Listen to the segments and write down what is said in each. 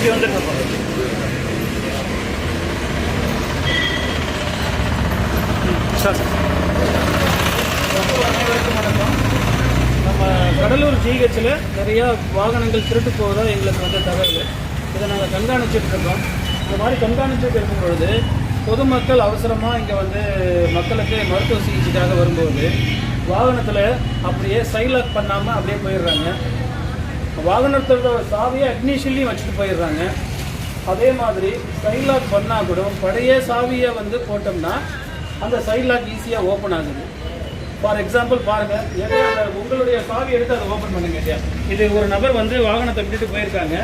இப்படி வந்துட்டு சார் அனைவருக்கும் வணக்கம் நம்ம கடலூர் ஜிஹெச்சில் நிறையா வாகனங்கள் திருட்டு போவதா எங்களுக்கு வந்து தகவல். இதை நாங்கள் கண்காணிச்சுட்டு இருக்கோம். இந்த மாதிரி கண்காணிச்சுட்டு இருக்கும் பொழுது பொதுமக்கள் அவசரமாக இங்கே வந்து மக்களுக்கு மருத்துவ சிகிச்சைக்காக வரும்போது வாகனத்தில் அப்படியே சைலாக் பண்ணாமல் அப்படியே போயிடுறாங்க. வாகனத்தோட சாவியை அக்னிஷன்லையும் வச்சுட்டு போயிடுறாங்க. அதே மாதிரி சைலாக் பண்ணால் கூட பழைய சாவியை வந்து போட்டோம்னா அந்த சைலாக் ஈஸியாக ஓப்பன் ஆகுது. ஃபார் எக்ஸாம்பிள் பாருங்கள் ஏன்னா உங்களுடைய சாவி எடுத்து அதை ஓப்பன் பண்ணுங்க ஐயா. இது ஒரு நபர் வந்து வாகனத்தை விட்டுட்டு போயிருக்காங்க.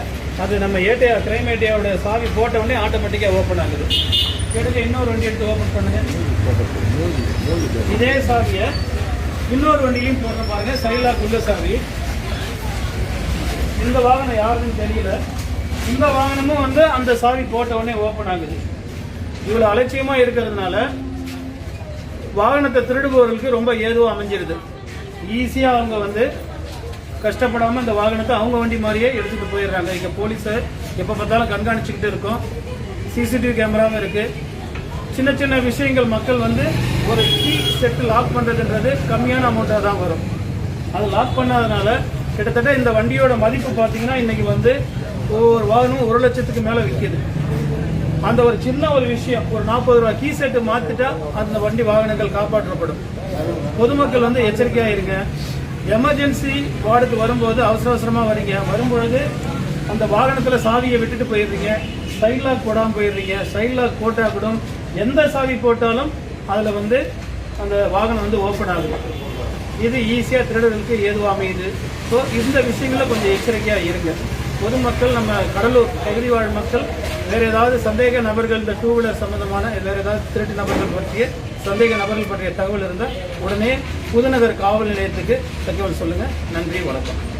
அது நம்ம ஏடியா கிரைம் ஏடியாவோட சாவி போட்ட உடனே ஆட்டோமேட்டிக்காக ஓப்பன் ஆகுது. எடுத்து இன்னொரு வண்டி எடுத்து ஓப்பன் பண்ணுங்க. இதே சாவியை இன்னொரு வண்டியிலையும் போடுற பாருங்க சைலாக் உள்ள சாவி. இந்த வாகனம் யாருன்னு தெரியல. இந்த வாகனமும் வந்து அந்த சாவி போட்ட உடனே ஓப்பன் ஆகுது. இவ்வளோ அலட்சியமாக இருக்கிறதுனால வாகனத்தை திருடுபவர்களுக்கு ரொம்ப ஏதுவாக அமைஞ்சிருது. ஈஸியாக அவங்க வந்து கஷ்டப்படாமல் இந்த வாகனத்தை அவங்க வண்டி மாதிரியே எடுத்துகிட்டு போயிடுறாங்க. இங்கே போலீஸை எப்போ பார்த்தாலும் கண்காணிச்சுக்கிட்டு இருக்கோம். சிசிடிவி கேமராவும் இருக்குது சின்ன சின்ன விஷயங்கள் மக்கள் வந்து ஒரு கீ செட்டு லாக் பண்ணுறதுன்றது கம்மியான அமௌண்ட்டாக தான் வரும். அது லாக் பண்ணாதனால கிட்டத்தட்ட இந்த வண்டியோட மதிப்பு பார்த்தீங்கன்னா இன்னைக்கு வந்து ஒவ்வொரு வாகனமும் ஒரு லட்சத்துக்கு மேலே விற்கிது. அந்த ஒரு சின்ன ஒரு விஷயம் ஒரு நாற்பது ரூபா கீ செட்டு மாற்றிட்டா அந்த வண்டி வாகனங்கள் காப்பாற்றப்படும். பொதுமக்கள் வந்து எச்சரிக்கையாக இருங்க எமர்ஜென்சி வார்டுக்கு வரும்போது அவசர அவசரமாக வரீங்க. வரும்பொழுது அந்த வாகனத்தில் சாவியை விட்டுட்டு போயிடுறீங்க. சைட் லாக் போடாமல் போயிடுறீங்க. சைட் லாக் போட்டால் கூட எந்த சாவி போட்டாலும் அதில் வந்து அந்த வாகனம் வந்து ஓப்பன் ஆகும் இது ஈஸியாக திருடர்களுக்கு ஏதுவாக அமையுது ஸோ இந்த விஷயங்களில் கொஞ்சம் எச்சரிக்கையாக இருங்க. பொதுமக்கள் நம்ம கடலூர் பகுதி வாழ் மக்கள் வேறு ஏதாவது சந்தேக நபர்கள் இந்த டூ வீலர் சம்மந்தமான வேறு ஏதாவது திருட்டு நபர்கள் பற்றிய சந்தேக நபர்கள் பற்றிய தகவல் இருந்தால் உடனே புதுநகர் காவல் நிலையத்துக்கு தகவல் சொல்லுங்கள் நன்றி வணக்கம்.